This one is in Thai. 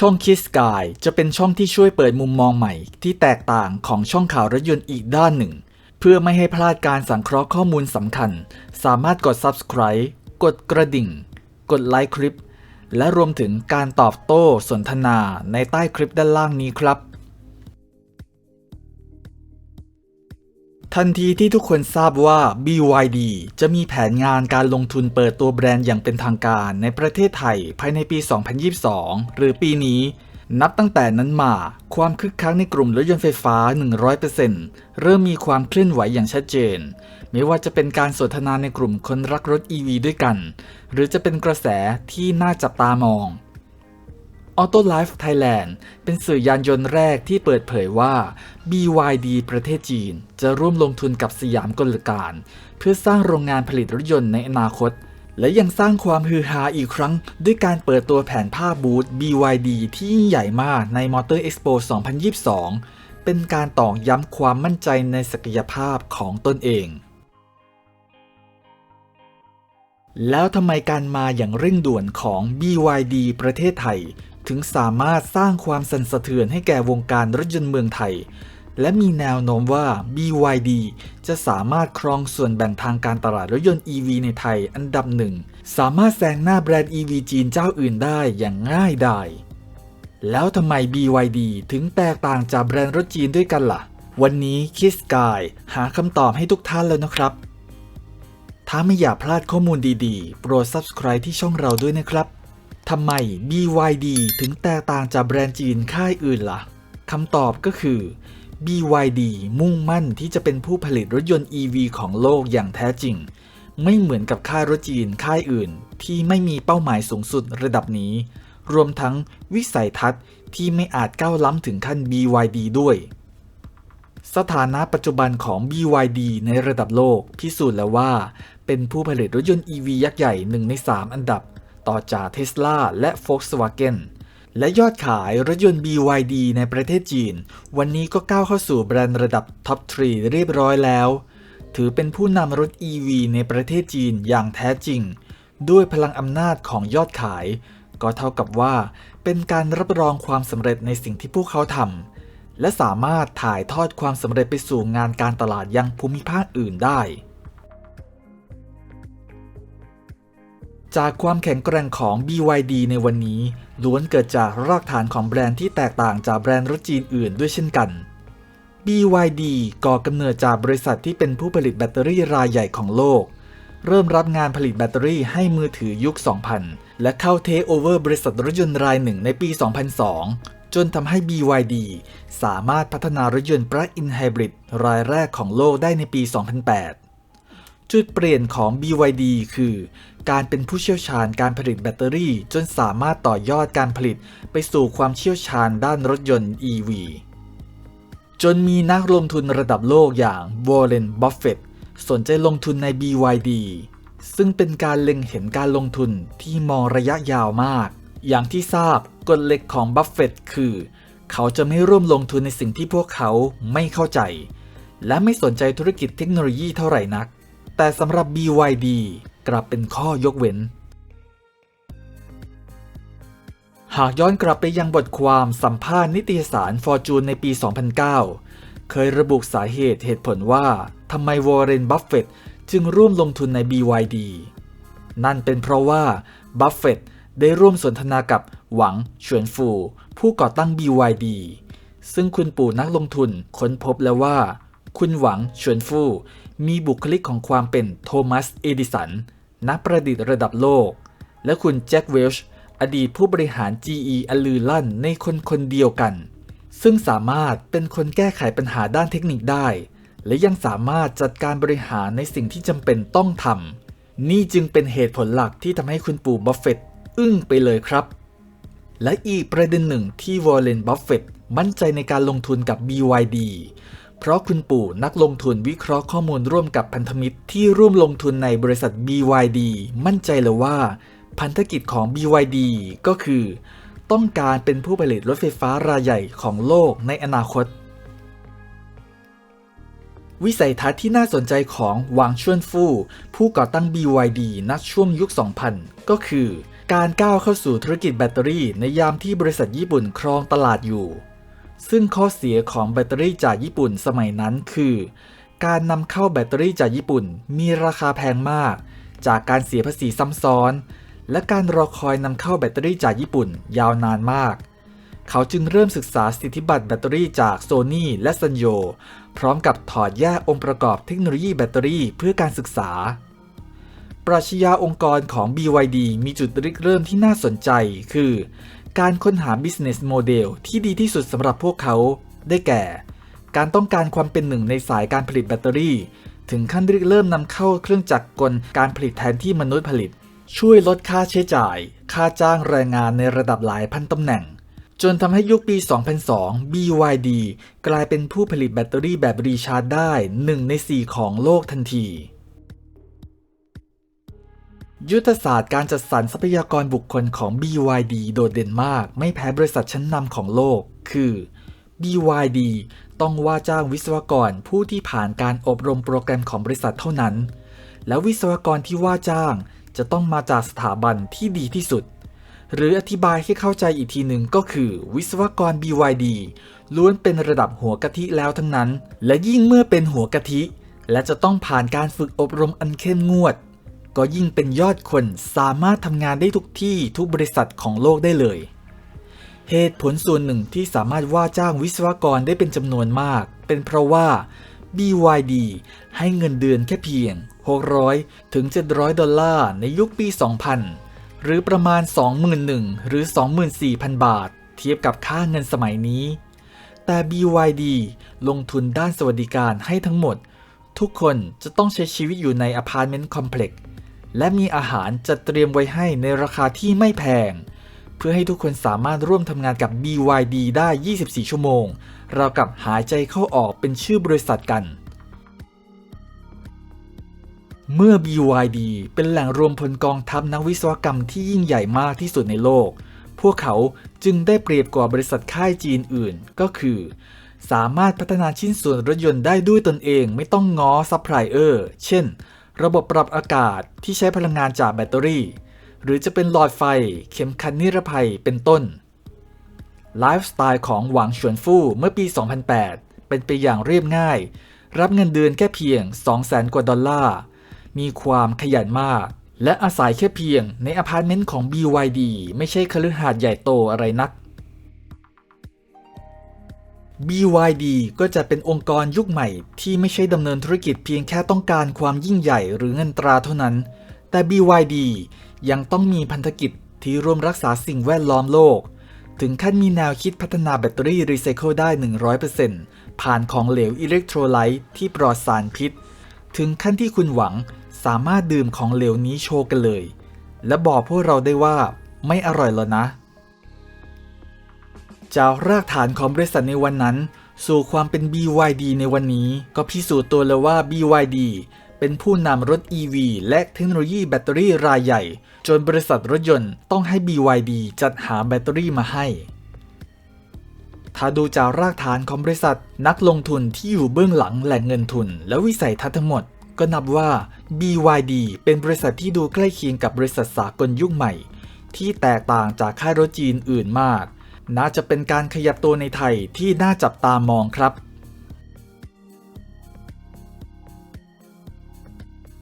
ช่องคิสกายจะเป็นช่องที่ช่วยเปิดมุมมองใหม่ ที่แตกต่างของช่องข่าวรถยนต์อีกด้านหนึ่ง เพื่อไม่ให้พลาดการสังเคราะห์ข้อมูลสำคัญ สามารถกด subscribe กดกระดิ่ง กดไลค์คลิป และรวมถึงการตอบโต้สนทนาในใต้คลิปด้านล่างนี้ครับ ทันทีที่ทุกคนทราบว่า BYD จะมีแผนงานการลงทุนเปิดตัวแบรนด์อย่างเป็นทางการในประเทศไทยภายในปี 2022 หรือปีนี้ นับตั้งแต่นั้นมา ความคึกคักในกลุ่มรถยนต์ไฟฟ้า 100%เริ่มมีความเคลื่อนไหวอย่างชัดเจน ไม่ว่าจะเป็นการสนทนาในกลุ่มคนรักรถ EV ด้วยกัน หรือจะเป็นกระแสที่น่าจับตามอง Auto Life Thailand เป็นสื่อยานยนต์แรกที่เปิดเผยว่า BYD ประเทศจีน จะร่วมลงทุนกับสยามกลการ เพื่อสร้างโรงงานผลิตรถยนต์ในอนาคต และยังสร้างความฮือฮาอีกครั้ง ด้วยการเปิดตัวแผนภาพบูธ BYD ที่ยิ่งใหญ่มากใน Motor Expo 2022 เป็นการตอกย้ำความมั่นใจในศักยภาพของตนเองแล้วทำไมการมาอย่างเร่งด่วนของ BYD ประเทศไทย ถึงสามารถสร้างความสั่นสะเทือนให้แก่วงการรถยนต์เมืองไทย และมีแนวโน้มว่า BYD จะสามารถครองส่วนแบ่งทางการตลาดรถยนต์ EV ในไทยอันดับหนึ่ง สามารถแซงหน้าแบรนด์ EV จีนเจ้าอื่นได้อย่างง่ายดายแล้วทำไม BYD ถึงแตกต่างจากแบรนด์รถจีนด้วยกันล่ะ วันนี้คิสกายหาคำตอบให้ทุกท่านแล้วนะครับ ถ้าไม่อยากพลาดข้อมูลดีๆ โปรด subscribe ที่ช่องเราด้วยนะครับ ทำไม BYD ถึงแตกต่างจากแบรนด์จีนค่ายอื่นล่ะคำตอบก็คือ BYD มุ่งมั่นที่จะเป็นผู้ผลิตรถยนต์ EV ของโลกอย่างแท้จริง ไม่เหมือนกับค่ายรถจีนค่ายอื่น ที่ไม่มีเป้าหมายสูงสุดระดับนี้ รวมทั้งวิสัยทัศน์ที่ไม่อาจก้าวล้ำถึงขั้น BYD ด้วย สถานะปัจจุบันของ BYD ในระดับโลกพิสูจน์แล้วว่า เป็นผู้ผลิตรถยนต์ EV ยักษ์ใหญ่1ใน 3 อันดับ ต่อจาก Tesla และ Volkswagen และยอดขายรถยนต์ BYD ในประเทศจีน วันนี้ก็ก้าวเข้าสู่แบรนด์ระดับท็อป3เรียบร้อยแล้ว ถือเป็นผู้นำรถ EV ในประเทศจีนอย่างแท้จริง ด้วยพลังอำนาจของยอดขาย ก็เท่ากับว่า เป็นการรับรองความสำเร็จในสิ่งที่พวกเขาทำและสามารถถ่ายทอดความสำเร็จไปสู่งานการตลาดยังภูมิภาคอื่นได้ จากความแข็งแกร่งของ BYD ในวันนี้ ล้วนเกิดจากรากฐานของแบรนด์ที่แตกต่างจากแบรนด์รถจีนอื่นด้วยเช่นกัน BYD ก่อกำเนิดจากบริษัทที่เป็นผู้ผลิตแบตเตอรี่รายใหญ่ของโลก เริ่มรับงานผลิตแบตเตอรี่ให้มือถือยุค 2000 และเข้าเทคโอเวอร์บริษัทรถยนต์รายหนึ่งในปี 2002 จนทำให้ BYD สามารถพัฒนารถยนต์ Plug-in Hybrid รายแรกของโลกได้ในปี 2008 จุดเปลี่ยนของ BYD คือ การเป็นผู้เชี่ยวชาญการผลิตแบตเตอรี่ จนสามารถต่อยอดการผลิตไปสู่ความเชี่ยวชาญด้านรถยนต์ EV จนมีนักลงทุนระดับโลกอย่างวอร์เรนบัฟเฟตสนใจลงทุนใน BYD ซึ่งเป็นการเล็งเห็นการลงทุนที่มองระยะยาวมาก อย่างที่ทราบกฎเหล็กของบัฟเฟตคือ เขาจะไม่ร่วมลงทุนในสิ่งที่พวกเขาไม่เข้าใจ และไม่สนใจธุรกิจเทคโนโลยีเท่าไหร่นัก แต่สำหรับ BYD กลับเป็นข้อยกเว้น หากย้อนกลับไปยังบทความสัมภาษณ์นิตยสาร Fortune ในปี 2009 เคยระบุสาเหตุเหตุผลว่าทำไมวอร์เรน บัฟเฟตจึงร่วมลงทุนใน BYD นั่นเป็นเพราะว่า บัฟเฟตได้ร่วมสนทนากับหวังเฉวนฟู ผู้ก่อตั้ง BYD ซึ่งคุณปู่นักลงทุนค้นพบแล้วว่า คุณหวังเฉวนฟู มีบุคลิกของความเป็นโทมัส เอดิสัน นักประดิษฐ์ระดับโลก และคุณแจ็คเวลช์อดีตผู้บริหาร GE อลือลั่นในคนคนเดียวกัน ซึ่งสามารถเป็นคนแก้ไขปัญหาด้านเทคนิคได้ และยังสามารถจัดการบริหารในสิ่งที่จำเป็นต้องทำ นี่จึงเป็นเหตุผลหลักที่ทำให้คุณปู่บัฟเฟต์อึ้งไปเลยครับ และอีกประเด็นหนึ่งที่วอร์เรนบัฟเฟต์มั่นใจในการลงทุนกับ BYD เพราะคุณปู่นักลงทุนวิเคราะห์ข้อมูลร่วมกับพันธมิตรที่ร่วมลงทุนในบริษัท BYD มั่นใจเลยว่า พันธกิจของ BYD ก็คือ ต้องการเป็นผู้ผลิตรถไฟฟ้ารายใหญ่ของโลกในอนาคต วิสัยทัศน์ที่น่าสนใจของหวางชวนฟู่ผู้ก่อตั้ง BYD นักช่วงยุค 2000 ก็คือ การก้าวเข้าสู่ธุรกิจแบตเตอรี่ในยามที่บริษัทญี่ปุ่นครองตลาดอยู่ ซึ่งข้อเสียของแบตเตอรี่จากญี่ปุ่นสมัยนั้นคือ การนำเข้าแบตเตอรี่จากญี่ปุ่นมีราคาแพงมาก จากการเสียภาษีซ้ำซ้อน และการรอคอยนำเข้าแบตเตอรี่จากญี่ปุ่นยาวนานมาก เขาจึงเริ่มศึกษาสิทธิบัตรแบตเตอรี่จากโซนี่และซันโยพร้อมกับถอดแยกองค์ประกอบเทคโนโลยีแบตเตอรี่เพื่อการศึกษา ปรัชญาองค์กรของ BYD มีจุดริเริ่มที่น่าสนใจ คือ การค้นหา business model ที่ดีที่สุดสำหรับพวกเขา ได้แก่ การต้องการความเป็นหนึ่งในสายการผลิตแบตเตอรี่ ถึงขั้นเริ่มนำเข้าเครื่องจักรกลการผลิตแทนที่มนุษย์ผลิต ช่วยลดค่าใช้จ่าย ค่าจ้างแรงงานในระดับหลายพันตำแหน่ง จนทำให้ยุคปี 2002 BYD กลายเป็นผู้ผลิตแบตเตอรี่แบบรีชาร์จได้ 1 ใน 4 ของโลกทันที ยุทธศาสตร์การจัดสรรทรัพยากรบุคคลของ BYD โดดเด่นมาก ไม่แพ้บริษัทชั้นนำของโลก คือ BYD ต้องว่าจ้างวิศวกรผู้ที่ผ่านการอบรมโปรแกรมของบริษัทเท่านั้น แล้ววิศวกรที่ว่าจ้างจะต้องมาจากสถาบันที่ดีที่สุด หรืออธิบายให้เข้าใจอีกทีหนึ่งก็คือ วิศวกร BYD ล้วนเป็นระดับหัวกะทิแล้วทั้งนั้น และยิ่งเมื่อเป็นหัวกะทิ และจะต้องผ่านการฝึกอบรมอันเข้มงวด ก็ยิ่งเป็นยอดคนสามารถทำงานได้ทุกที่ทุกบริษัทของโลกได้เลย เหตุผลส่วนหนึ่งที่สามารถว่าจ้างวิศวกรได้เป็นจำนวนมาก เป็นเพราะว่า BYD ให้เงินเดือนแค่เพียง 600 ถึง 700 ดอลลาร์ในยุคปี 2000 หรือประมาณ 21,000 หรือ 24,000 บาท เทียบกับค่าเงินสมัยนี้ แต่ BYD ลงทุนด้านสวัสดิการให้ทั้งหมด ทุกคนจะต้องใช้ชีวิตอยู่ในอพาร์ตเมนต์คอมเพล็กซ์ และมีอาหารจัดเตรียมไว้ให้ในราคาที่ไม่แพง เพื่อให้ทุกคนสามารถร่วมทำงานกับ BYD ได้ 24 ชั่วโมง เรากับหายใจเข้าออกเป็นชื่อบริษัทกัน เมื่อ BYD เป็นแหล่งรวมพลกองทัพนักวิศวกรรมที่ยิ่งใหญ่มากที่สุดในโลก พวกเขาจึงได้เปรียบกว่าบริษัทค่ายจีนอื่นก็คือ สามารถพัฒนาชิ้นส่วนรถยนต์ได้ด้วยตนเองไม่ต้องง้อซัพพลายเออร์ เช่น ระบบปรับอากาศที่ใช้พลังงานจากแบตเตอรี่ หรือจะเป็นหลอดไฟเข็มขัดนิรภัยเป็นต้น ไลฟ์สไตล์ของหวังฉวนฟู่เมื่อปี 2008 เป็นไปอย่างเรียบง่าย รับเงินเดือนแค่เพียง 200,000 กว่าดอลลาร์ มีความขยันมาก และอาศัยแค่เพียงในอพาร์ตเมนต์ของ BYD ไม่ใช่คฤหาสน์ใหญ่โตอะไรนัก BYD ก็จะเป็นองค์กรยุคใหม่ ที่ไม่ใช่ดำเนินธุรกิจเพียงแค่ต้องการความยิ่งใหญ่หรือเงินตราเท่านั้น แต่ BYD ยังต้องมีพันธกิจที่ร่วมรักษาสิ่งแวดล้อมโลก ถึงขั้นมีแนวคิดพัฒนาแบตเตอรี่รีไซเคิลได้ 100%ผ่านของเหลวอิเล็กโทรไลต์ที่ปลอดสารพิษ ถึงขั้นที่คุณหวังสามารถดื่มของเหลวนี้โชว์กันเลย และบอกพวกเราได้ว่าไม่อร่อยแล้วนะ จากรากฐานของบริษัทในวันนั้น สู่ความเป็น BYD ในวันนี้ก็พิสูจน์ตัวแล้วว่า BYD เป็นผู้นำรถ EV และเทคโนโลยีแบตเตอรี่รายใหญ่ จนบริษัทรถยนต์ต้องให้ BYD จัดหาแบตเตอรี่มาให้ ถ้าดูจากรากฐานของบริษัทนักลงทุนที่อยู่เบื้องหลังแหล่งเงินทุน และวิสัยทัศน์ทั้งหมด ก็นับว่า BYD เป็นบริษัทที่ดูใกล้เคียงกับบริษัทสากลยุคใหม่ ที่แตกต่างจากค่ายรถจีนอื่นมาก น่าจะเป็นการขยับตัวในไทยที่น่าจับตามองครับ